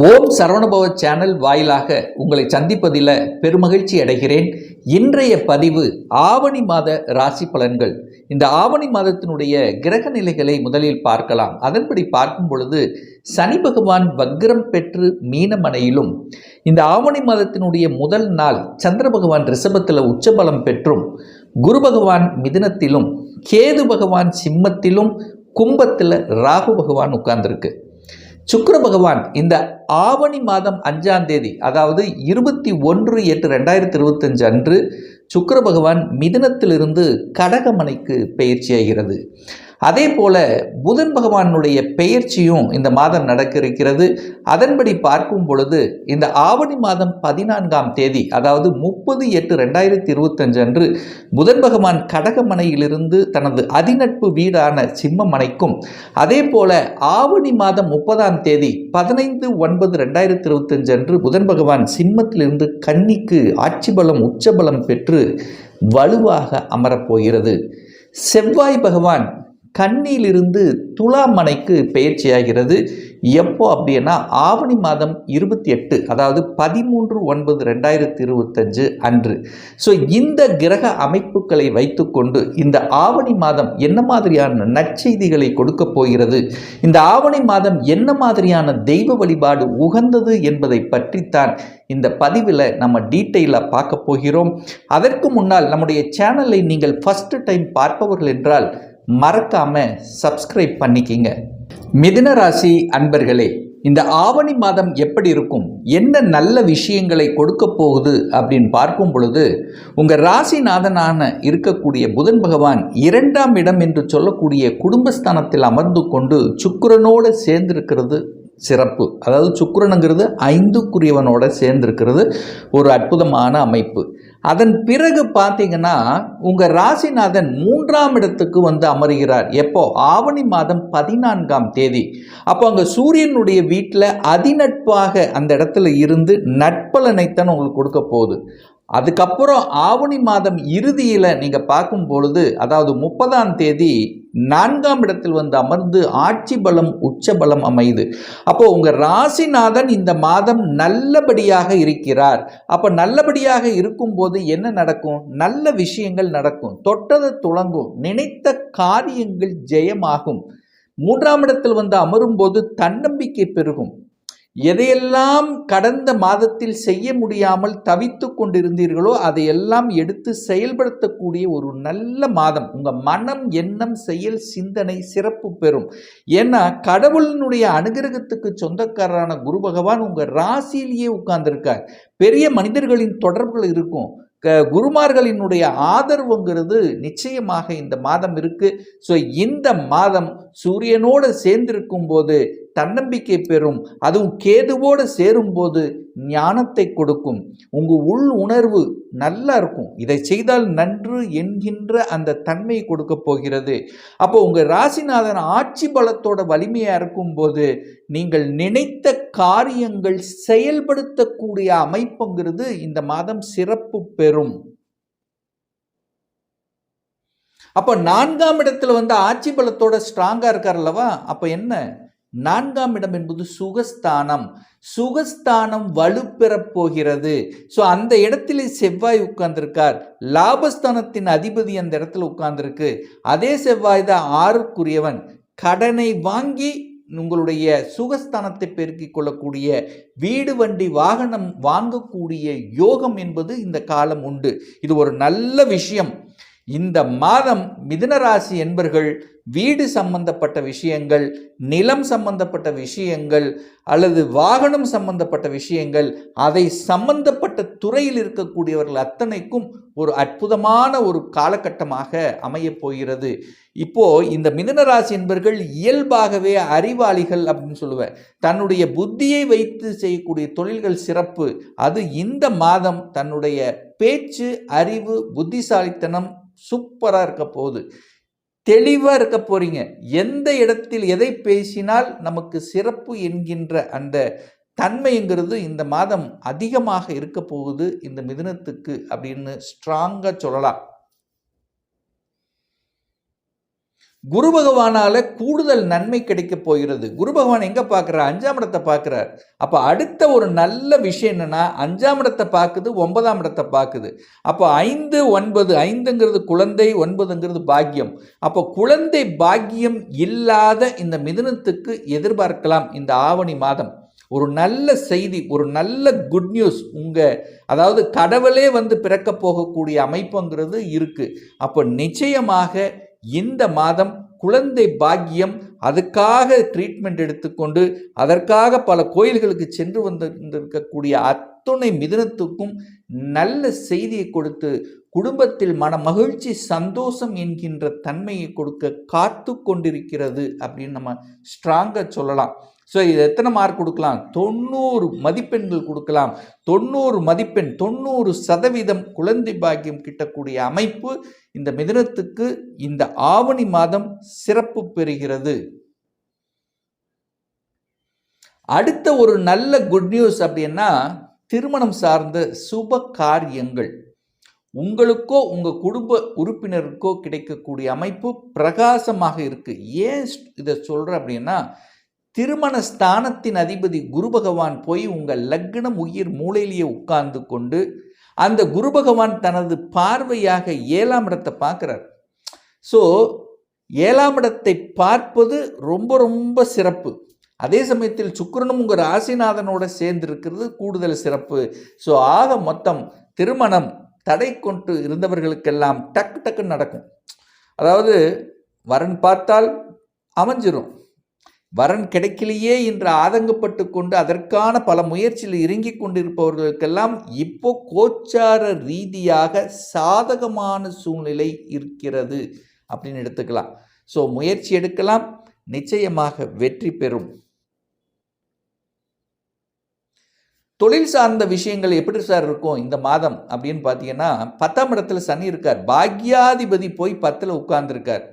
ஓம் Saravanabhava channel வாயிலாக உங்களை சந்திப்பதில் பெருமகிழ்ச்சி அடைகிறேன். இன்றைய பதிவு ஆவணி மாத ராசி பலன்கள். இந்த ஆவணி மாதத்தினுடைய கிரக நிலைகளை முதலில் பார்க்கலாம். அதன்படி பார்க்கும் பொழுது சனி பகவான் வக்ரம் பெற்று மீனமனையிலும் இந்த ஆவணி மாதத்தினுடைய முதல் நாள் சந்திர பகவான் ரிஷபத்தில் உச்சபலம் பெற்றும் குரு பகவான் மிதுனத்திலும் கேது பகவான் சிம்மத்திலும் கும்பத்தில் ராகு பகவான் உட்கார்ந்திருக்கு. சுக்கர பகவான் இந்த ஆவணி மாதம் அஞ்சாம் தேதி அதாவது இருபத்தி ஒன்று எட்டு ரெண்டாயிரத்தி இருபத்தஞ்சு அன்று சுக்கர பகவான் மிதுனத்திலிருந்து கடகமனைக்கு பயிற்சியாகிறது. அதே போல புதன் பகவானுடைய பெயர்ச்சியும் இந்த மாதம் நடக்க இருக்கிறது அதன்படி பார்க்கும் பொழுது இந்த ஆவணி மாதம் பதினான்காம் தேதி அதாவது முப்பது எட்டு ரெண்டாயிரத்தி இருபத்தஞ்சு அன்று புதன் பகவான் கடகமனையிலிருந்து தனது அதிநட்பு வீடான சிம்மமனைக்கும் அதே போல ஆவணி மாதம் முப்பதாம் தேதி பதினைந்து ஒன்பது ரெண்டாயிரத்தி இருபத்தஞ்சு அன்று புதன் பகவான் சிம்மத்திலிருந்து கன்னிக்கு ஆட்சி பலம் உச்சபலம் பெற்று வலுவாக அமரப்போகிறது செவ்வாய் பகவான் கண்ணியிலிருந்து துலாமனைக்கு பயிற்சியாகிறது எப்போ அப்படின்னா ஆவணி மாதம் இருபத்தி எட்டு அதாவது பதிமூன்று ஒன்பது ரெண்டாயிரத்தி இருபத்தஞ்சு அன்று. ஸோ இந்த கிரக அமைப்புகளை வைத்துக்கொண்டு இந்த ஆவணி மாதம் என்ன மாதிரியான நற்செய்திகளை கொடுக்க போகிறது? இந்த ஆவணி மாதம் என்ன மாதிரியான தெய்வ வழிபாடு உகந்தது என்பதை பற்றித்தான் இந்த பதிவில் நம்ம டீட்டெயிலாக பார்க்க போகிறோம். அதற்கு முன்னால் நம்முடைய சேனலை நீங்கள் ஃபஸ்ட்டு டைம் பார்ப்பவர்கள் என்றால் மறக்காம சப்ஸ்கிரைப் பண்ணிக்கிங்க. மிதுன ராசி அன்பர்களே இந்த ஆவணி மாதம் எப்படி இருக்கும்? என்ன நல்ல விஷயங்களை கொடுக்க போகுது அப்படின்னு பார்க்கும் பொழுது உங்கள் ராசிநாதனான இருக்கக்கூடிய புதன் பகவான் இரண்டாம் இடம் என்று சொல்லக்கூடிய குடும்பஸ்தானத்தில் அமர்ந்து கொண்டு சுக்கரனோடு சேர்ந்திருக்கிறது. சிறப்பு. அதாவது சுக்கரனுங்கிறது ஐந்துக்குரியவனோட சேர்ந்திருக்கிறது. ஒரு அற்புதமான அமைப்பு. அதன் பிறகு பார்த்தீங்கன்னா உங்கள் ராசிநாதன் மூன்றாம் இடத்துக்கு வந்து அமர்கிறார். எப்போ? ஆவணி மாதம் பதினான்காம் தேதி. அப்போ அங்கே சூரியனுடைய வீட்டில் அதிநட்பாக அந்த இடத்துல இருந்து நட்பலனைத்தான் உங்களுக்கு கொடுக்க போகுது. அதுக்கப்புறம் ஆவணி மாதம் இறுதியில் நீங்கள் பார்க்கும் பொழுது அதாவது முப்பதாம் தேதி நான்காம் இடத்தில் வந்து அமர்ந்து ஆட்சி பலம் உச்ச பலம் அமையுது. அப்போ உங்கள் ராசிநாதன் இந்த மாதம் நல்லபடியாக இருக்கிறார். அப்போ நல்லபடியாக இருக்கும்போது என்ன நடக்கும்? நல்ல விஷயங்கள் நடக்கும். தொட்டது துளங்கும். நினைத்த காரியங்கள் ஜெயமாகும். மூன்றாம் இடத்தில் வந்து அமரும்போது தன்னம்பிக்கை பெருகும். எதையெல்லாம் கடந்த மாதத்தில் செய்ய முடியாமல் தவித்து கொண்டிருந்தீர்களோ அதையெல்லாம் எடுத்து செயல்படுத்தக்கூடிய ஒரு நல்ல மாதம். உங்கள் மனம் எண்ணம் செயல் சிந்தனை சிறப்பு பெறும். ஏன்னா கடவுளினுடைய அனுகிரகத்துக்கு சொந்தக்காரரான குரு பகவான் உங்கள் ராசியிலேயே உட்கார்ந்துருக்கார். பெரிய மனிதர்களின் தொடர்புகள் இருக்கும். க குருமார்களினுடைய ஆதரவுங்கிறது நிச்சயமாக இந்த மாதம் இருக்குது ஸோ இந்த மாதம் சூரியனோடு சேர்ந்திருக்கும் போது தன்னம்பிக்கை பெறும். அதுவும் கேதுவோடு சேரும்போது ஞானத்தை கொடுக்கும். உங்கள் உள் உணர்வு நல்லா இருக்கும். இதை செய்தால் நன்று என்கின்ற அந்த தன்மையை கொடுக்க போகிறது. அப்போ உங்கள் ராசிநாதன் ஆட்சி பலத்தோட வலிமையாக இருக்கும்போது நீங்கள் நினைத்த காரியங்கள் செயல்படுத்தக்கூடிய அமைப்புங்கிறது இந்த மாதம் சிறப்பு பெறும். அப்போ நான்காம் இடத்துல வந்து ஆட்சி பலத்தோட ஸ்ட்ராங்காக இருக்கார் அல்லவா? அப்போ என்ன? நான்காம் இடம் என்பது சுகஸ்தானம். சுகஸ்தானம் வலுப்பெறப் போகிறது. ஸோ அந்த இடத்துல செவ்வாய் உட்கார்ந்திருக்கார். லாபஸ்தானத்தின் அதிபதி அந்த இடத்துல உட்கார்ந்திருக்கு. அதே செவ்வாய் தான் ஆறுக்குரியவன். கடனை வாங்கி உங்களுடைய சுகஸ்தானத்தை பெருக்கிக் கொள்ளக்கூடிய வீடு வண்டி வாகனம் வாங்கக்கூடிய யோகம் என்பது இந்த காலம் உண்டு. இது ஒரு நல்ல விஷயம். இந்த மாதம் மிதுனராசி என்பர்கள் வீடு சம்பந்தப்பட்ட விஷயங்கள் நிலம் சம்பந்தப்பட்ட விஷயங்கள் அல்லது வாகனம் சம்பந்தப்பட்ட விஷயங்கள் அதை சம்பந்தப்பட்ட துறையில் இருக்கக்கூடியவர்கள் அத்தனைக்கும் ஒரு அற்புதமான ஒரு காலகட்டமாக அமையப் போகிறது. இப்போ இந்த மிதனராசி என்பர்கள் இயல்பாகவே அறிவாளிகள் அப்படின்னு சொல்லுவேன் தன்னுடைய புத்தியை வைத்து செய்யக்கூடிய தொழில்கள் சிறப்பு. அது இந்த மாதம் தன்னுடைய பேச்சு அறிவு புத்திசாலித்தனம் சூப்பராக இருக்க போகுது. தெளிவாக இருக்க போகிறீங்க எந்த இடத்தில் எதை பேசினால் நமக்கு சிறப்பு என்கின்ற அந்த தன்மைங்கிறது இந்த மாதம் அதிகமாக இருக்க போகுது இந்த மிதுனத்துக்கு அப்படின்னு ஸ்ட்ராங்காக சொல்லலாம். குரு பகவானால் கூடுதல் நன்மை கிடைக்க போகிறது. குரு பகவான் எங்கே பார்க்குறார்? அஞ்சாம் இடத்தை பார்க்குறார். அப்போ அடுத்த ஒரு நல்ல விஷயம் என்னென்னா அஞ்சாம் இடத்தை பார்க்குது ஒன்பதாம் இடத்தை பார்க்குது. அப்போ ஐந்து ஒன்பது ஐந்துங்கிறது குழந்தை ஒன்பதுங்கிறது பாக்கியம். அப்போ குழந்தை பாக்கியம் இல்லாத இந்த மிதுனத்துக்கு எதிர்பார்க்கலாம் இந்த ஆவணி மாதம். ஒரு நல்ல செய்தி ஒரு நல்ல குட் நியூஸ் உங்கள் அதாவது கடவுளே வந்து பிறக்க போகக்கூடிய அமைப்புங்கிறது இருக்குது அப்போ நிச்சயமாக இந்த மாதம் குழந்தை பாக்கியம் அதுக்காக ட்ரீட்மெண்ட் எடுத்துக்கொண்டு அதற்காக பல கோயில்களுக்கு சென்று வந்திருக்கக்கூடிய அத்துணை மிதனத்துக்கும் நல்ல செய்தியை கொடுத்து குடும்பத்தில் மன மகிழ்ச்சி சந்தோஷம் என்கின்ற தன்மையை கொடுக்க காத்து கொண்டிருக்கிறது அப்படின்னு நம்ம ஸ்ட்ராங்காக சொல்லலாம். ஸோ இது எத்தனை மார்க் கொடுக்கலாம்? தொண்ணூறு மதிப்பெண்கள் கொடுக்கலாம். தொண்ணூறு மதிப்பெண் தொண்ணூறு சதவீதம் குழந்தை பாக்கியம் கிட்டக்கூடிய அமைப்பு இந்த மிதனத்துக்கு இந்த ஆவணி மாதம் சிறப்பு பெறுகிறது. அடுத்த ஒரு நல்ல குட் நியூஸ் அப்படின்னா திருமணம் சார்ந்த சுப காரியங்கள். உங்களுக்கோ உங்கள் குடும்ப உறுப்பினருக்கோ கிடைக்கக்கூடிய அமைப்பு பிரகாசமாக இருக்குது ஏன் இதை சொல்கிறேன் அப்படின்னா திருமண ஸ்தானத்தின் அதிபதி குரு பகவான் போய் உங்கள் லக்னம் உயிர் மூளையிலேயே உட்கார்ந்து கொண்டு அந்த குரு பகவான் தனது பார்வையாக ஏழாம் இடத்தை பார்க்குறார். ஸோ ஏழாம் இடத்தை பார்ப்பது ரொம்ப ரொம்ப சிறப்பு. அதே சமயத்தில் சுக்கரனும் உங்கள் ராசிநாதனோட சேர்ந்து இருக்கிறது கூடுதல் சிறப்பு. ஸோ ஆக மொத்தம் திருமணம் தடை கொண்டு இருந்தவர்களுக்கெல்லாம் டக்கு டக்குன்னு நடக்கும். அதாவது வரன் பார்த்தால் அமைஞ்சிரும். வரன் கிடைக்கலையே என்று ஆதங்கப்பட்டு கொண்டு அதற்கான பல முயற்சியில் இறங்கி கொண்டிருப்பவர்களுக்கெல்லாம் இப்போ கோச்சார ரீதியாக சாதகமான சூழ்நிலை இருக்கிறது அப்படின்னு எடுத்துக்கலாம். ஸோ முயற்சி எடுக்கலாம். நிச்சயமாக வெற்றி பெறும். தொழில் சார்ந்த விஷயங்கள் எப்படி சார் இருக்கும் இந்த மாதம் அப்படின்னு பார்த்தீங்கன்னா பத்தாம் இடத்துல சனி இருக்கார். பாக்யாதிபதி போய் பத்தில் உட்கார்ந்துருக்கார்.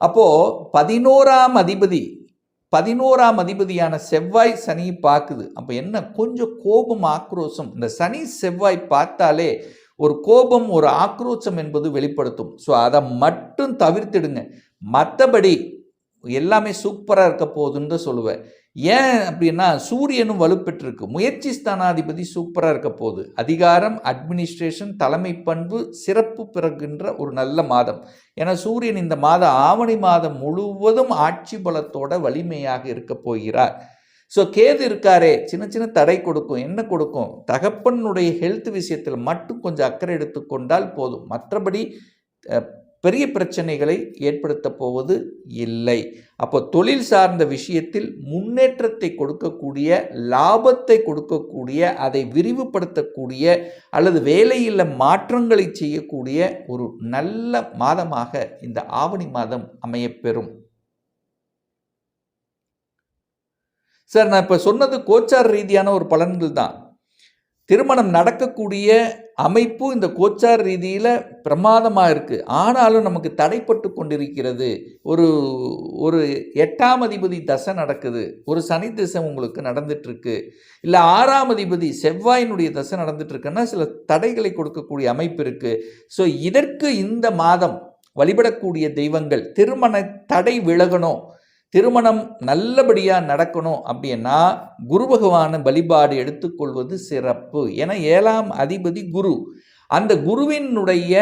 அப்போது பதினோராம் அதிபதி பதினோராம் அதிபதியான செவ்வாய் சனி பார்க்குது. அப்போ என்ன? கொஞ்சம் கோபம் ஆக்ரோஷம். இந்த சனி செவ்வாய் பார்த்தாலே ஒரு கோபம் ஒரு ஆக்ரோஷம் என்பது வெளிப்படுத்தும். ஸோ அதை மட்டும் தவிர்த்திடுங்க. மற்றபடி எல்லாமே சூப்பராக இருக்க போகுதுன்னு சொல்லுவேன். ஏன் அப்படின்னா சூரியனும் வலுப்பெற்றிருக்கு. முயற்சி ஸ்தானாதிபதி சூப்பராக இருக்க போகுது. அதிகாரம் அட்மினிஸ்ட்ரேஷன் தலைமை பண்பு சிறப்பு பிறகுன்ற ஒரு நல்ல மாதம். ஏன்னா சூரியன் இந்த மாதம் ஆவணி மாதம் முழுவதும் ஆட்சி பலத்தோட வலிமையாக இருக்க போகிறார். ஸோ கேது இருக்காரே சின்ன சின்ன தடை கொடுக்கும். என்ன கொடுக்கும்? தகப்பனுடைய ஹெல்த் விஷயத்தில் மட்டும் கொஞ்சம் அக்கறை எடுத்துக்கொண்டால் போதும். மற்றபடி பெரிய பிரச்சனைகளை ஏற்படுத்த போவது இல்லை. அப்போ தொழில் சார்ந்த விஷயத்தில் முன்னேற்றத்தை கொடுக்கக்கூடிய லாபத்தை கொடுக்கக்கூடிய அதை விரிவுபடுத்தக்கூடிய அல்லது வேலையில் மாற்றங்களை செய்யக்கூடிய ஒரு நல்ல மாதமாக இந்த ஆவணி மாதம் அமையப்பெறும். சார் நான் இப்போ சொன்னது கோச்சார் ரீதியான ஒரு பலன்கள் தான். திருமணம் நடக்கக்கூடிய அமைப்பு இந்த கோச்சார் ரீதியில் பிரமாதமாக இருக்குது ஆனாலும் நமக்கு தடைப்பட்டு கொண்டிருக்கிறது. ஒரு ஒரு எட்டாம் அதிபதி தசை நடக்குது. ஒரு சனி திசை உங்களுக்கு நடந்துட்டுருக்கு. இல்லை ஆறாம் அதிபதி செவ்வாயினுடைய தசை நடந்துட்டுருக்குன்னா சில தடைகளை கொடுக்கக்கூடிய அமைப்பு இருக்குது ஸோ இதற்கு இந்த மாதம் வழிபடக்கூடிய தெய்வங்கள் திருமண தடை விலகணும். திருமணம் நல்லபடியாக நடக்கணும் அப்படின்னா குரு பகவான வழிபாடு எடுத்துக்கொள்வது சிறப்பு. என ஏழாம் அதிபதி குரு. அந்த குருவினுடைய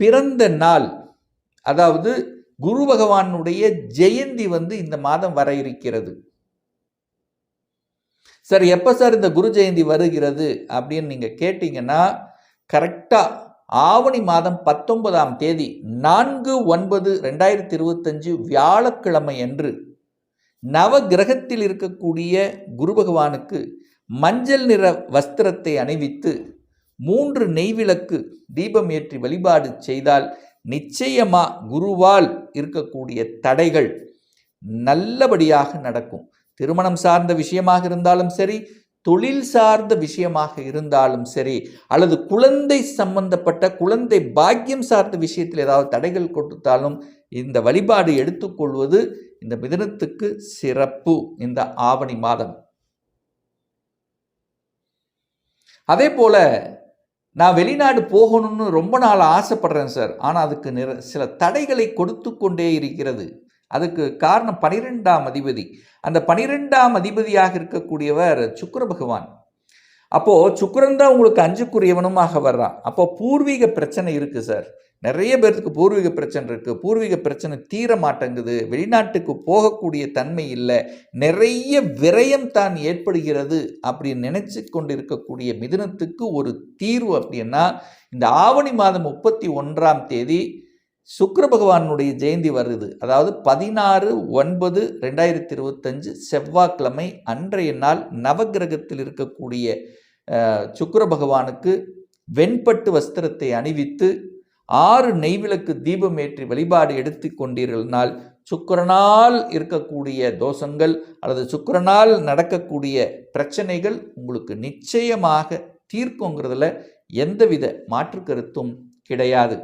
பிறந்த நாள் அதாவது குரு பகவானுடைய ஜெயந்தி வந்து இந்த மாதம் வர இருக்கிறது. சார் எப்போ சார் இந்த குரு ஜெயந்தி வருகிறது அப்படின்னு நீங்கள் கேட்டிங்கன்னா கரெக்டாக ஆவணி மாதம் பத்தொன்பதாம் தேதி நான்கு ஒன்பது ரெண்டாயிரத்தி இருபத்தஞ்சு வியாழக்கிழமை அன்று நவ கிரகத்தில் இருக்கக்கூடிய குரு பகவானுக்கு மஞ்சள் நிற வஸ்திரத்தை அணிவித்து மூன்று நெய்விளக்கு தீபம் ஏற்றி வழிபாடு செய்தால் நிச்சயமா குருவால் இருக்கக்கூடிய தடைகள் நல்லபடியாக நடக்கும். திருமணம் சார்ந்த விஷயமாக இருந்தாலும் சரி தொழில் சார்ந்த விஷயமாக இருந்தாலும் சரி அல்லது குழந்தை சம்பந்தப்பட்ட குழந்தை பாக்கியம் சார்ந்த விஷயத்தில் ஏதாவது தடைகள் கொடுத்தாலும் இந்த வழிபாடு எடுத்துக்கொள்வது இந்த மிதனத்துக்கு சிறப்பு. இந்த ஆவணி மாதம். அதே போல நான் வெளிநாடு போகணும்னு ரொம்ப நாள் ஆசைப்படுறேன் சார். ஆனால் அதுக்கு நிற சில தடைகளை கொடுத்து கொண்டே இருக்கிறது. அதுக்கு காரணம் பனிரெண்டாம் அதிபதி. அந்த பனிரெண்டாம் அதிபதியாக இருக்கக்கூடியவர் சுக்கர பகவான். அப்போது சுக்கரன் தான் உங்களுக்கு அஞ்சுக்குரியவனுமாக வர்றான். அப்போ பூர்வீக பிரச்சனை இருக்குது சார். நிறைய பேர்த்துக்கு பூர்வீக பிரச்சனை இருக்குது பூர்வீக பிரச்சனை தீர மாட்டேங்குது. வெளிநாட்டுக்கு போகக்கூடிய தன்மை இல்லை. நிறைய விரயம் தான் ஏற்படுகிறது அப்படின்னு நினைச்சு கொண்டு இருக்கக்கூடிய மிதுனத்துக்கு ஒரு தீர்வு அப்படின்னா இந்த ஆவணி மாதம் முப்பத்தி ஒன்றாம் தேதி சுக்கர பகவானுடைய ஜெயந்தி வருது. அதாவது பதினாறு ஒன்பது ரெண்டாயிரத்தி இருபத்தஞ்சு செவ்வாய்க்கிழமை அன்றைய நாள் நவகிரகத்தில் இருக்கக்கூடிய சுக்கர பகவானுக்கு வெண்பட்டு வஸ்திரத்தை அணிவித்து ஆறு நெய்விளக்கு தீபம் ஏற்றி வழிபாடு எடுத்து கொண்டீர்கள்னால் சுக்கரனால் இருக்கக்கூடிய தோஷங்கள் அல்லது சுக்கிரனால் நடக்கக்கூடிய பிரச்சனைகள் உங்களுக்கு நிச்சயமாக தீர்க்குங்கிறதுல எந்தவித மாற்று கருத்தும் கிடையாது.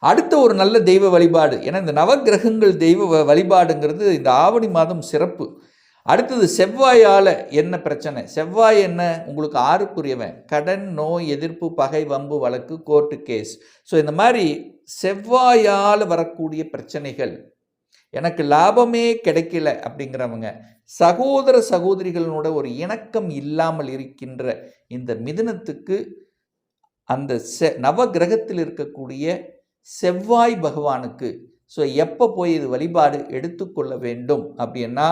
அடுத்த ஒரு நல்ல தெய்வ வழிபாடு. ஏன்னா இந்த நவக்கிரகங்கள் தெய்வ வ- வழிபாடுங்கிறது இந்த ஆவணி மாதம் சிறப்பு. அடுத்தது செவ்வாயால் என்ன பிரச்சனை? செவ்வாய் என்ன? உங்களுக்கு ஆறுக்குரியவன். கடன் நோய் எதிர்ப்பு பகை வம்பு வழக்கு கோர்ட்டு கேஸ். ஸோ இந்த மாதிரி செவ்வாயால் வரக்கூடிய பிரச்சனைகள். எனக்கு லாபமே கிடைக்கல அப்படிங்கிறவங்க சகோதர சகோதரிகளோட ஒரு இணக்கம் இல்லாமல் இருக்கின்ற இந்த மிதனத்துக்கு அந்த செ நவகிரகத்தில் இருக்கக்கூடிய செவ்வாய் பகவானுக்கு. ஸோ எப்போ போய் இது வழிபாடு எடுத்துக்கொள்ள வேண்டும் அப்படின்னா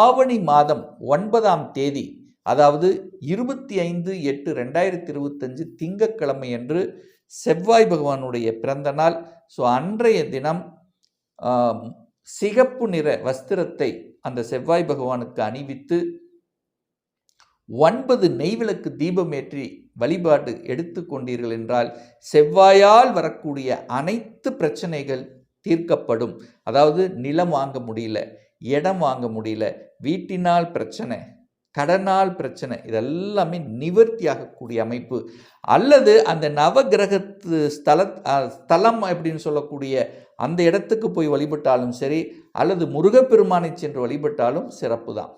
ஆவணி மாதம் ஒன்பதாம் தேதி அதாவது இருபத்தி ஐந்து எட்டு ரெண்டாயிரத்தி இருபத்தஞ்சு திங்கக்கிழமை அன்று செவ்வாய் பகவானுடைய பிறந்த நாள். ஸோ அன்றைய தினம் சிகப்பு நிற வஸ்திரத்தை அந்த செவ்வாய் பகவானுக்கு அணிவித்து ஒன்பது நெய்விளக்கு தீபமேற்றி வழிபாடு எடுத்துக்கொண்டீர்கள் என்றால் செவ்வாயால் வரக்கூடிய அனைத்து பிரச்சனைகள் தீர்க்கப்படும். அதாவது நிலம் வாங்க முடியல இடம் வாங்க முடியல வீட்டினால் பிரச்சனை கடனால் பிரச்சனை இதெல்லாமே நிவர்த்தியாகக்கூடிய அமைப்பு. அல்லது அந்த நவகிரகத்து ஸ்தல ஸ்தலம் அப்படின்னு சொல்லக்கூடிய அந்த இடத்துக்கு போய் வழிபட்டாலும் சரி அல்லது முருகப்பெருமானை சென்று வழிபட்டாலும் சிறப்பு தான்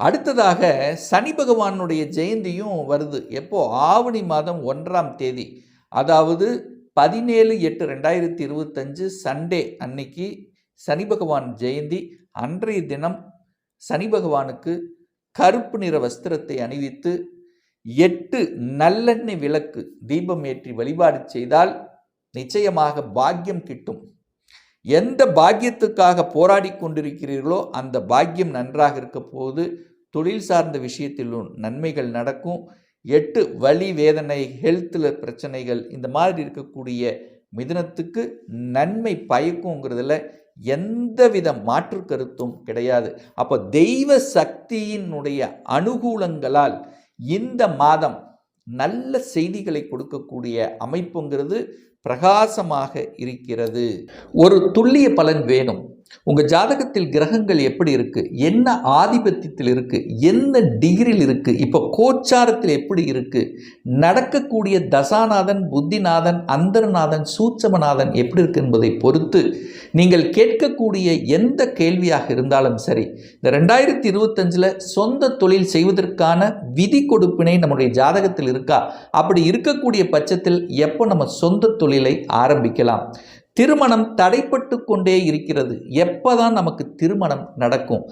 அடுத்ததாக சனி பகவானுடைய ஜெயந்தியும் வருது. எப்போ? ஆவணி மாதம் ஒன்றாம் தேதி. அதாவது பதினேழு எட்டு ரெண்டாயிரத்தி இருபத்தஞ்சு சண்டே அன்னைக்கு சனி பகவான் ஜெயந்தி. அன்றைய தினம் சனி பகவானுக்கு கருப்பு நிற வஸ்திரத்தை அணிவித்து எட்டு நல்லெண்ணெய் விளக்கு தீபம் ஏற்றி வழிபாடு செய்தால் நிச்சயமாக பாக்கியம் கிட்டும். எந்த பாக்கியத்துக்காக போராடி கொண்டிருக்கிறீர்களோ அந்த பாக்கியம் நன்றாக இருக்க போது தொழில் சார்ந்த விஷயத்திலும் நன்மைகள் நடக்கும். எட்டு வலி வேதனை ஹெல்த்தில் பிரச்சனைகள் இந்த மாதிரி இருக்கக்கூடிய மிதுனத்துக்கு நன்மை பயக்குங்கிறதுல எந்தவித மாற்று கருத்தும் கிடையாது. அப்போ தெய்வ சக்தியினுடைய அனுகூலங்களால் இந்த மாதம் நல்ல செய்திகளை கொடுக்கக்கூடிய அமைப்புங்கிறது பிரகாசமாக இருக்கிறது. ஒரு துல்லிய பலன் வேணும். உங்கள் ஜாதகத்தில் கிரகங்கள் எப்படி இருக்குது என்ன ஆதிபத்தியத்தில் இருக்குது என்ன டிகிரியில் இருக்குது இப்போ கோச்சாரத்தில் எப்படி இருக்குது நடக்கக்கூடிய தசாநாதன் புத்திநாதன் அந்தரநாதன் சூட்சமநாதன் எப்படி இருக்கு என்பதை பொறுத்து நீங்கள் கேட்கக்கூடிய எந்த கேள்வியாக இருந்தாலும் சரி இந்த ரெண்டாயிரத்தி இருபத்தஞ்சில் சொந்த தொழில் செய்வதற்கான விதி கொடுப்பினை நம்முடைய ஜாதகத்தில் இருக்கா? அப்படி இருக்கக்கூடிய பட்சத்தில் எப்போ நம்ம சொந்த தொழில் தொழிலை ஆரம்பிக்கலாம். திருமணம் தடைப்பட்டு கொண்டே இருக்கிறது. எப்போ தான் நமக்கு திருமணம் நடக்கும்?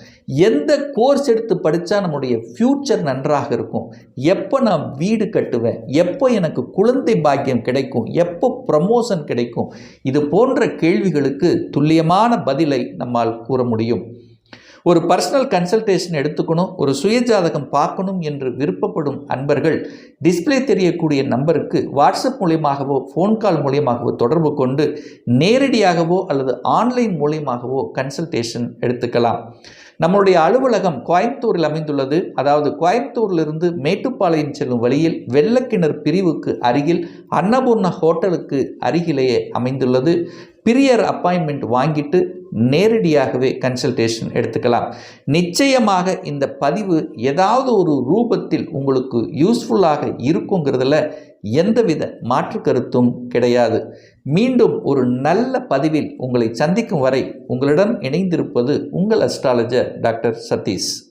எந்த கோர்ஸ் எடுத்து படித்தா நம்முடைய ஃப்யூச்சர் நன்றாக இருக்கும்? எப்போ நான் வீடு கட்டுவேன்? எப்போ எனக்கு குழந்தை பாக்கியம் கிடைக்கும்? எப்போ ப்ரமோஷன் கிடைக்கும்? இது போன்ற கேள்விகளுக்கு துல்லியமான பதிலை நம்மால் கூற முடியும். ஒரு பர்சனல் கன்சல்டேஷன் எடுத்துக்கணும் ஒரு சுயஜாதகம் பார்க்கணும் என்று விருப்பப்படும் அன்பர்கள் டிஸ்ப்ளே தெரியக்கூடிய நம்பருக்கு வாட்ஸ்அப் மூலியமாகவோ ஃபோன் கால் மூலியமாகவோ தொடர்பு கொண்டு நேரடியாகவோ அல்லது ஆன்லைன் மூலியமாகவோ கன்சல்டேஷன் எடுத்துக்கலாம். நம்மளுடைய அலுவலகம் கோயம்புத்தூரில் அமைந்துள்ளது. அதாவது கோயம்புத்தூரிலிருந்து மேட்டுப்பாளையம் செல்லும் வழியில் வெள்ளக்கிணர் பிரிவுக்கு அருகில் அன்னபூர்ணா ஹோட்டலுக்கு அருகிலேயே அமைந்துள்ளது. பிரியர் அப்பாயின்மெண்ட் வாங்கிட்டு நேரடியாகவே கன்சல்டேஷன் எடுத்துக்கலாம். நிச்சயமாக இந்த பதிவு ஏதாவது ஒரு ரூபத்தில் உங்களுக்கு யூஸ்ஃபுல்லாக இருக்குங்கிறதுல எந்தவித மாற்று கருத்தும் கிடையாது. மீண்டும் ஒரு நல்ல பதிவில் உங்களை சந்திக்கும் வரை உங்களிடம் இணைந்திருப்பது உங்கள் அஸ்ட்ராலஜர் டாக்டர் சதீஷ்.